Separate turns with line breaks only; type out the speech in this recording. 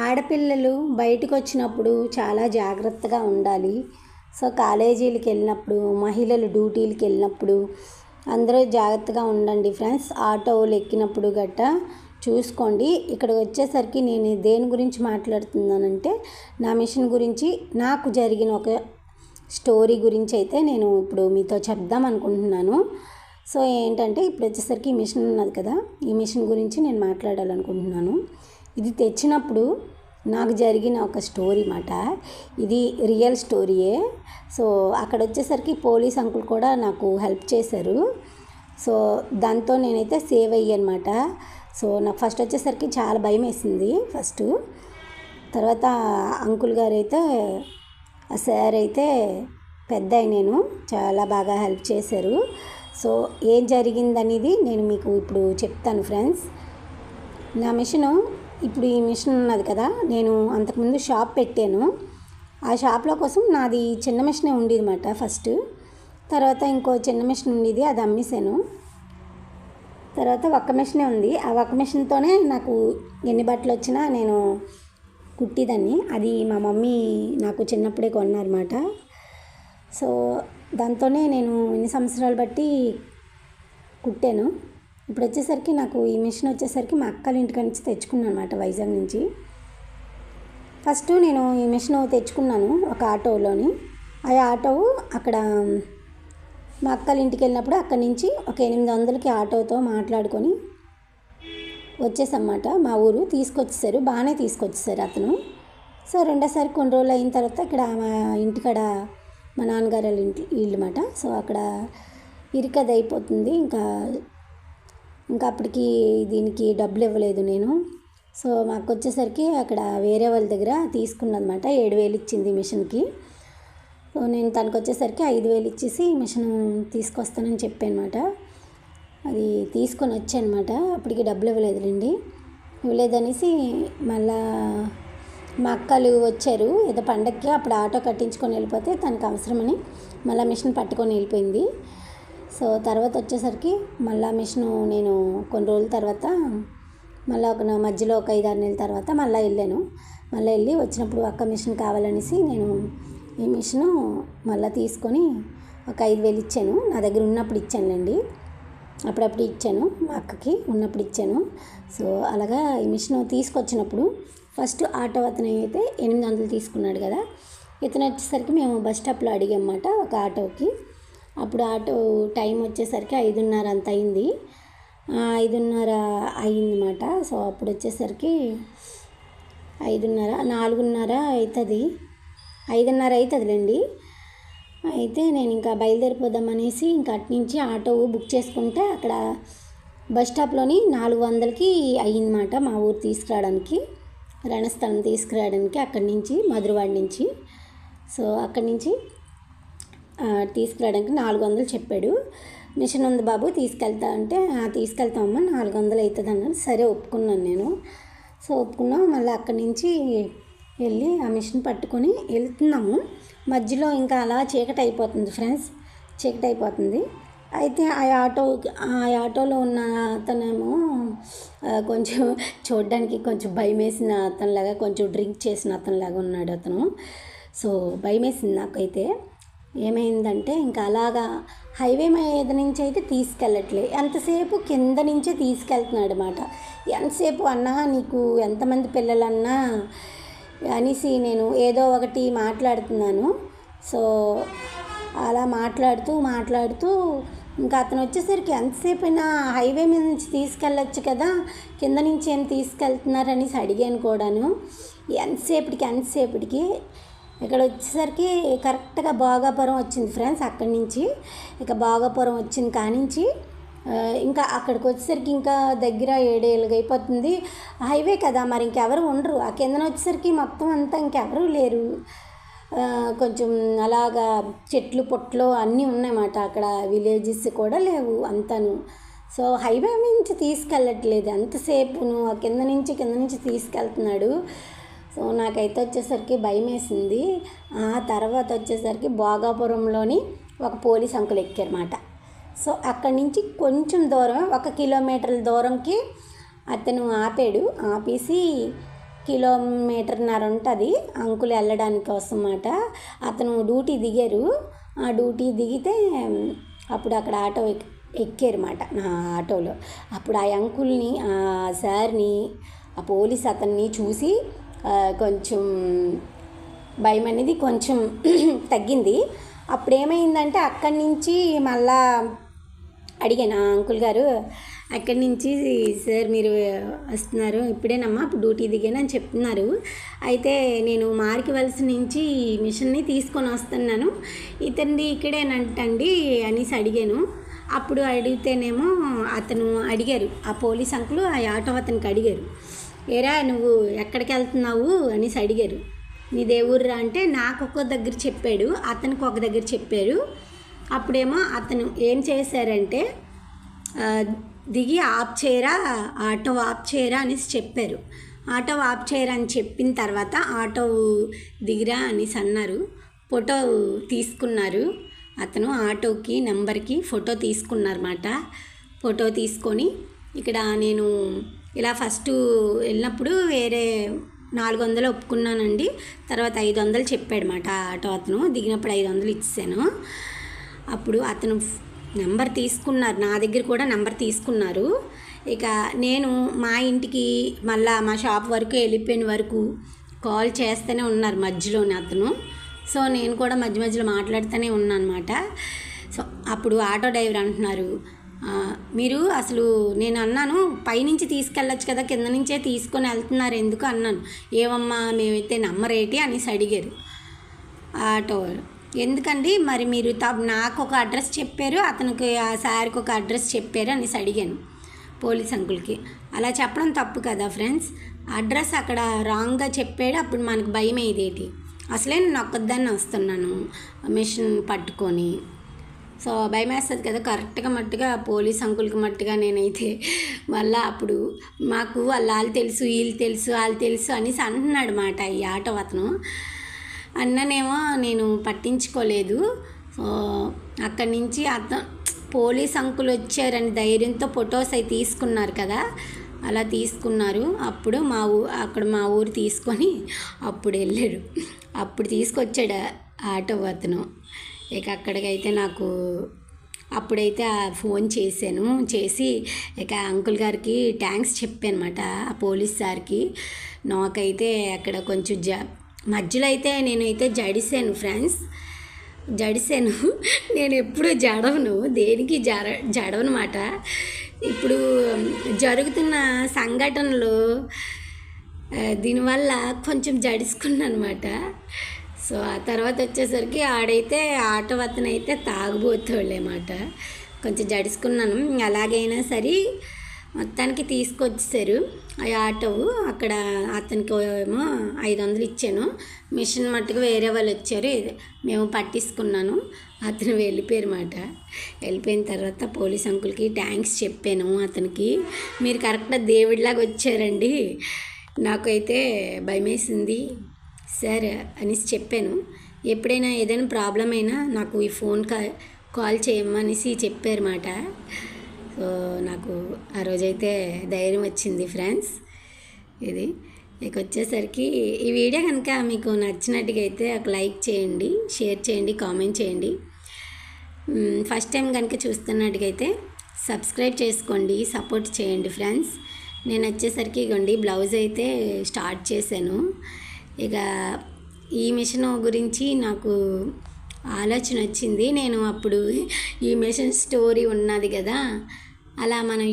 ఆడపిల్లలు బయటకు వచ్చినప్పుడు చాలా జాగ్రత్తగా ఉండాలి. సో కాలేజీలకు వెళ్ళినప్పుడు మహిళలు డ్యూటీలకు వెళ్ళినప్పుడు అందరూ జాగ్రత్తగా ఉండండి ఫ్రెండ్స్. ఆటోలు ఎక్కినప్పుడు గట్ట చూసుకోండి. ఇక్కడ వచ్చేసరికి నేను దేని గురించి మాట్లాడుతున్నానంటే నా మిషన్ గురించి నాకు జరిగిన ఒక స్టోరీ గురించి అయితే నేను ఇప్పుడు మీతో చెప్దాం అనుకుంటున్నాను. సో ఏంటంటే ఇప్పుడు వచ్చేసరికి ఈ మిషన్ ఉన్నది కదా ఈ మిషన్ గురించి నేను మాట్లాడాలనుకుంటున్నాను. ఇది తెచ్చినప్పుడు నాకు జరిగిన ఒక స్టోరీ మాట. ఇది రియల్ స్టోరీయే. సో అక్కడ వచ్చేసరికి పోలీస్ అంకుల్ కూడా నాకు హెల్ప్ చేశారు. సో దాంతో నేనైతే సేవ్ అయ్యానమాట సో నాకు ఫస్ట్ వచ్చేసరికి చాలా భయం వేసింది ఫస్ట్. తర్వాత అంకుల్ గారు అయితే ఆ సార్ అయితే పెద్ద నేను చాలా బాగా హెల్ప్ చేశారు. సో ఏం జరిగిందనేది నేను మీకు ఇప్పుడు చెప్తాను ఫ్రెండ్స్. నా మిషను ఇప్పుడు ఈ మిషన్ ఉన్నది కదా నేను అంతకుముందు షాప్ పెట్టాను. ఆ షాప్లో కోసం నాది చిన్న మిషనే ఉండేది అనమాట ఫస్ట్. తర్వాత ఇంకో చిన్న మిషన్ ఉండేది అది అమ్మేశాను. తర్వాత ఒక్క మిషనే ఉంది. ఆ ఒక్క మిషన్తోనే నాకు ఎన్ని బట్టలు వచ్చినా నేను కుట్టిదాన్ని. అది మా మమ్మీ నాకు చిన్నప్పుడే కొన్నారన్నమాట. సో దాంతోనే నేను ఎన్ని సంవత్సరాలు బట్టి కుట్టాను. ఇప్పుడు వచ్చేసరికి నాకు ఈ మిషన్ వచ్చేసరికి మా అక్కల ఇంటికి నుంచి తెచ్చుకున్నాను అనమాట వైజాగ్ నుంచి. ఫస్ట్ నేను ఈ మిషన్ తెచ్చుకున్నాను ఒక ఆటోలోని. ఆ ఆటో అక్కడ మా అక్కల ఇంటికి వెళ్ళినప్పుడు అక్కడి నుంచి ఒక ఎనిమిది వందలకి ఆటోతో మాట్లాడుకొని వచ్చేసన్నమాట. మా ఊరు తీసుకొచ్చేసారు బాగానే తీసుకొచ్చేసారు అతను. సో రెండోసారి కొన్ని రోజులు అయిన తర్వాత ఇక్కడ మా ఇంటికాడ మా నాన్నగారు వాళ్ళ ఇంటి ఇల్లు మాట సో అక్కడ ఇరికది అయిపోతుంది ఇంకా ఇంకా అప్పటికి దీనికి డబ్బులు ఇవ్వలేదు నేను. సో మాకు వచ్చేసరికి అక్కడ వేరే వాళ్ళ దగ్గర తీసుకున్నదనమాట ఏడు వేలు ఇచ్చింది మిషన్కి. సో నేను తనకు వచ్చేసరికి ఐదు వేలు ఇచ్చేసి మిషన్ తీసుకొస్తానని చెప్పానమాట. అది తీసుకొని వచ్చానమాట. అప్పటికి డబ్బులు ఇవ్వలేదులేండి. ఇవ్వలేదనేసి మళ్ళా మా అక్కలు వచ్చారు. ఏదో పండగకి అప్పుడు ఆటో కట్టించుకొని వెళ్ళిపోతే తనకు అవసరమని మళ్ళీ మిషన్ పట్టుకొని వెళ్ళిపోయింది. సో తర్వాత వచ్చేసరికి మళ్ళీ మిషను నేను కొన్ని రోజుల తర్వాత మళ్ళీ ఒక మధ్యలో ఒక ఐదు ఆరు నెలల తర్వాత మళ్ళీ వెళ్ళాను. మళ్ళీ వెళ్ళి వచ్చినప్పుడు అక్క మిషన్ కావాలనేసి నేను ఈ మిషను మళ్ళీ తీసుకొని ఒక ఐదు వేలు ఇచ్చాను. నా దగ్గర ఉన్నప్పుడు ఇచ్చానులేండి. అప్పుడప్పుడు ఇచ్చాను. మా అక్కకి ఉన్నప్పుడు ఇచ్చాను. సో అలాగా ఈ మిషన్ తీసుకొచ్చినప్పుడు ఫస్ట్ ఆటో అతను అయితే ఎనిమిది వందలు తీసుకున్నాడు కదా. ఇతను వచ్చేసరికి మేము బస్ స్టాప్లో అడిగామన్నమాట ఒక ఆటోకి. అప్పుడు ఆటో టైం వచ్చేసరికి ఐదున్నర అంత అయింది. ఐదున్నర అయిందన్నమాట. సో అప్పుడు వచ్చేసరికి ఐదున్నర నాలుగున్నర అవుతుంది ఐదున్నర అవుతుందిలేండి అయితే నేను ఇంకా బయలుదేరిపోదామనేసి ఇంకా అటు నుంచి ఆటో బుక్ చేసుకుంటే అక్కడ బస్ స్టాప్లోని నాలుగు వందలకి అయ్యిందన్నమాట మా ఊరు తీసుకురావడానికి. రణస్థలం తీసుకురావడానికి అక్కడి నుంచి మధురవాడ నుంచి. సో అక్కడి నుంచి తీసుకురావడానికి నాలుగు వందలు చెప్పాడు. మిషన్ ఉంది బాబు తీసుకెళ్తా అంటే తీసుకెళ్తామమ్మా నాలుగు వందలు అవుతుంది అన్నారు సరే ఒప్పుకున్నాను నేను. సో ఒప్పుకున్నాం. మళ్ళీ అక్కడి నుంచి వెళ్ళి ఆ మిషన్ పట్టుకొని వెళ్తున్నాము. మధ్యలో ఇంకా అలా చీకటి అయిపోతుంది ఫ్రెండ్స్. చీకటి అయిపోతుంది. అయితే ఆ ఆటో ఆ ఆటోలో ఉన్న అతనేమో కొంచెం చూడడానికి కొంచెం భయం వేసిన అతనిలాగా కొంచెం డ్రింక్ చేసిన అతనిలాగా ఉన్నాడు అతను. సో భయం వేసింది నాకైతే. ఏమైందంటే ఇంకా అలాగా హైవే మీద నుంచి అయితే తీసుకెళ్ళట్లే. ఎంతసేపు కింద నుంచే తీసుకెళ్తున్నాడు అనమాట ఎంతసేపు అన్నా నీకు ఎంతమంది పిల్లలన్నా అనేసి నేను ఏదో ఒకటి మాట్లాడుతున్నాను. సో అలా మాట్లాడుతూ మాట్లాడుతూ ఇంకా అతను వచ్చేసరికి ఎంతసేపు అయినా హైవే మీద నుంచి తీసుకెళ్ళొచ్చు కదా కింద నుంచి ఏం తీసుకెళ్తున్నారనేసి అడిగాను కూడాను. ఎంతసేపటికి ఎంతసేపటికి ఇక్కడ వచ్చేసరికి కరెక్ట్గా భోగాపురం వచ్చింది ఫ్రెండ్స్ అక్కడి నుంచి. ఇక భోగాపురం వచ్చింది కానించి ఇంకా అక్కడికి వచ్చేసరికి ఇంకా దగ్గర ఏడేళ్ళకి అయిపోతుంది. హైవే కదా మరి ఇంకెవరు ఉండరు. ఆ కిందన వచ్చేసరికి మొత్తం అంతా ఇంకెవరూ లేరు. కొంచెం అలాగా చెట్లు పొట్లు అన్నీ ఉన్నాయన్నమాట. అక్కడ విలేజెస్ కూడా లేవు అంతాను. సో హైవే నుంచి తీసుకెళ్ళట్లేదు. అంతసేపును ఆ కింద నుంచి కింద నుంచి తీసుకెళ్తున్నాడు. సో నాకైతే వచ్చేసరికి భయం వేసింది ఆ తర్వాత వచ్చేసరికి భోగాపురంలోని ఒక పోలీస్ అంకుల్ ఎక్కారన్నమాట. సో అక్కడి నుంచి కొంచెం దూరం ఒక కిలోమీటర్ల దూరంకి అతను ఆపాడు. ఆపేసి కిలోమీటర్న్నర ఉంటుంది అంకుల్ వెళ్ళడానికి కోసం అన్నమాట అతను డ్యూటీ దిగారు. ఆ డ్యూటీ దిగితే అప్పుడు అక్కడ ఆటో ఎక్ ఎక్కారన్నమాట నా ఆటోలో. అప్పుడు ఆ అంకుల్ని ఆ సార్ని ఆ పోలీస్ అతన్ని చూసి కొంచెం భయం అనేది కొంచెం తగ్గింది. అప్పుడు ఏమైందంటే అక్కడి నుంచి మళ్ళా అడిగాను అంకుల్ గారు అక్కడి నుంచి సార్ మీరు వస్తున్నారు ఇప్పుడేనమ్మా అప్పుడు డ్యూటీ దిగాను అని చెప్తున్నారు. అయితే నేను మార్కివలస నుంచి ఈ మిషన్ని తీసుకొని వస్తున్నాను. ఇతనిది ఇక్కడేనంటండి అనేసి అడిగాను. అప్పుడు అడిగితేనేమో అతను అడిగారు. ఆ పోలీస్ అంకులు ఆ ఆటో అతనికి అడిగారు. ఏరా నువ్వు ఎక్కడికి వెళ్తున్నావు అనేసి అడిగారు. నీదే ఊర్రా? అంటే నాకు ఒక దగ్గర చెప్పాడు అతనికి ఒక దగ్గర చెప్పారు. అప్పుడేమో అతను ఏం చేశారంటే దిగి ఆఫ్ చేయరా ఆటో ఆఫ్ చేయరా అనేసి చెప్పారు. ఆటో ఆఫ్ చేయరా అని చెప్పిన తర్వాత ఆటో దిగిరా అనేసి అన్నారు. ఫోటో తీసుకున్నారు. అతను ఆటోకి నెంబర్కి ఫోటో తీసుకున్నారన్నమాట. ఫోటో తీసుకొని ఇక్కడ నేను ఇలా ఫస్ట్ వెళ్ళినప్పుడు వేరే నాలుగు వందలు ఒప్పుకున్నానండి. తర్వాత ఐదు వందలు చెప్పాడన్నమాట ఆటో అతను. దిగినప్పుడు ఐదు వందలు ఇచ్చాను అప్పుడు అతను నెంబర్ తీసుకున్నారు. నా దగ్గర కూడా నెంబర్ తీసుకున్నారు. ఇక నేను మా ఇంటికి మళ్ళా మా షాప్ వరకు వెళ్ళిపోయిన వరకు కాల్ చేస్తూనే ఉన్నారు మధ్యలోనే అతను. సో నేను కూడా మధ్య మధ్యలో మాట్లాడుతూనే ఉన్నాను అనమాట సో అప్పుడు ఆటో డ్రైవర్ అంటున్నారు మీరు అసలు నేను అన్నాను పైనుంచి తీసుకెళ్ళొచ్చు కదా కింద నుంచే తీసుకొని వెళ్తున్నారు ఎందుకు అన్నాను. ఏమమ్మా మేమైతే నమ్మరేటి అనేసి అడిగారు. ఆటో ఎందుకండి? మరి మీరు త- నాకు ఒక అడ్రస్ చెప్పారు అతనికి ఆ సార్కి ఒక అడ్రస్ చెప్పారు అనేసి అడిగాను పోలీస్ అంకుల్కి. అలా చెప్పడం తప్పు కదా ఫ్రెండ్స్. అడ్రస్ అక్కడ రాంగ్గా చెప్పాడు అప్పుడు మనకు భయం అయ్యేదేటి అసలే నేను ఒక్కదాన్ని వస్తున్నాను. మిషన్ పట్టుకొని సో భయం వేస్తుంది కదా కరెక్ట్గా మట్టుగా పోలీస్ అంకుల్కి మట్టుగా నేనైతే మళ్ళీ అప్పుడు మాకు వాళ్ళ వాళ్ళు తెలుసు వీళ్ళు తెలుసు వాళ్ళు తెలుసు అనేసి అంటున్నాడు మాట ఈ ఆటో అతను. అన్ననేమో నేను పట్టించుకోలేదు. సో అక్కడి నుంచి అతను పోలీస్ అంకులు వచ్చారని ధైర్యంతో ఫొటోస్ అవి తీసుకున్నారు కదా అలా తీసుకున్నారు. అప్పుడు మా ఊ అక్కడ మా ఊరు తీసుకొని అప్పుడు వెళ్ళాడు. అప్పుడు తీసుకొచ్చాడు ఆటో అతను. ఇక అక్కడికైతే నాకు అప్పుడైతే ఆ ఫోన్ చేశాను. చేసి ఇక అంకుల్ గారికి థ్యాంక్స్ చెప్పానమాట ఆ పోలీస్ సార్కి. నాకైతే అక్కడ కొంచెం జ మధ్యలో అయితే నేనైతే జడిసాను ఫ్రెండ్స్. జడిసాను నేను ఎప్పుడూ జడవను. దేనికి జడ జడవనమాట. ఇప్పుడు జరుగుతున్న సంఘటనలు దీనివల్ల కొంచెం జడుసుకున్నాను అనమాట సో ఆ తర్వాత వచ్చేసరికి ఆడైతే ఆటో అతను అయితే తాగుబోతోళ్ళేమాట కొంచెం జడుసుకున్నాను. అలాగైనా సరే మొత్తానికి తీసుకొచ్చేసారు ఆ ఆటో అక్కడ అతనికి ఏమో ఐదు వందలు ఇచ్చాను. మిషన్ మట్టుకు వేరే వాళ్ళు వచ్చారు. మేము పట్టించుకున్నాను. అతను వెళ్ళిపోయారన్నమాట వెళ్ళిపోయిన తర్వాత పోలీస్ అంకుల్కి థ్యాంక్స్ చెప్పాను అతనికి. మీరు కరెక్ట్గా దేవుడిలాగా వచ్చారండి. నాకైతే భయమేసింది. సార్ అనేసి చెప్పాను. ఎప్పుడైనా ఏదైనా ప్రాబ్లం అయినా నాకు ఈ ఫోన్ కా కాల్ చేయమనేసి చెప్పారన్నమాట. సో నాకు ఆ రోజైతే ధైర్యం వచ్చింది ఫ్రెండ్స్. ఇది. ఇక వచ్చేసరికి ఈ వీడియో కనుక మీకు నచ్చినట్టుగా అయితే ఒక లైక్ చేయండి షేర్ చేయండి కామెంట్ చేయండి. ఫస్ట్ టైం కనుక చూస్తున్నట్టుగైతే సబ్స్క్రైబ్ చేసుకోండి సపోర్ట్ చేయండి ఫ్రెండ్స్. నేను వచ్చేసరికి ఇగోండి బ్లౌజ్ అయితే స్టార్ట్ చేశాను. ఇక ఈ మిషన్ గురించి నాకు ఆలోచన వచ్చింది. నేను అప్పుడు ఈ మిషన్ స్టోరీ ఉన్నది కదా అలా మనం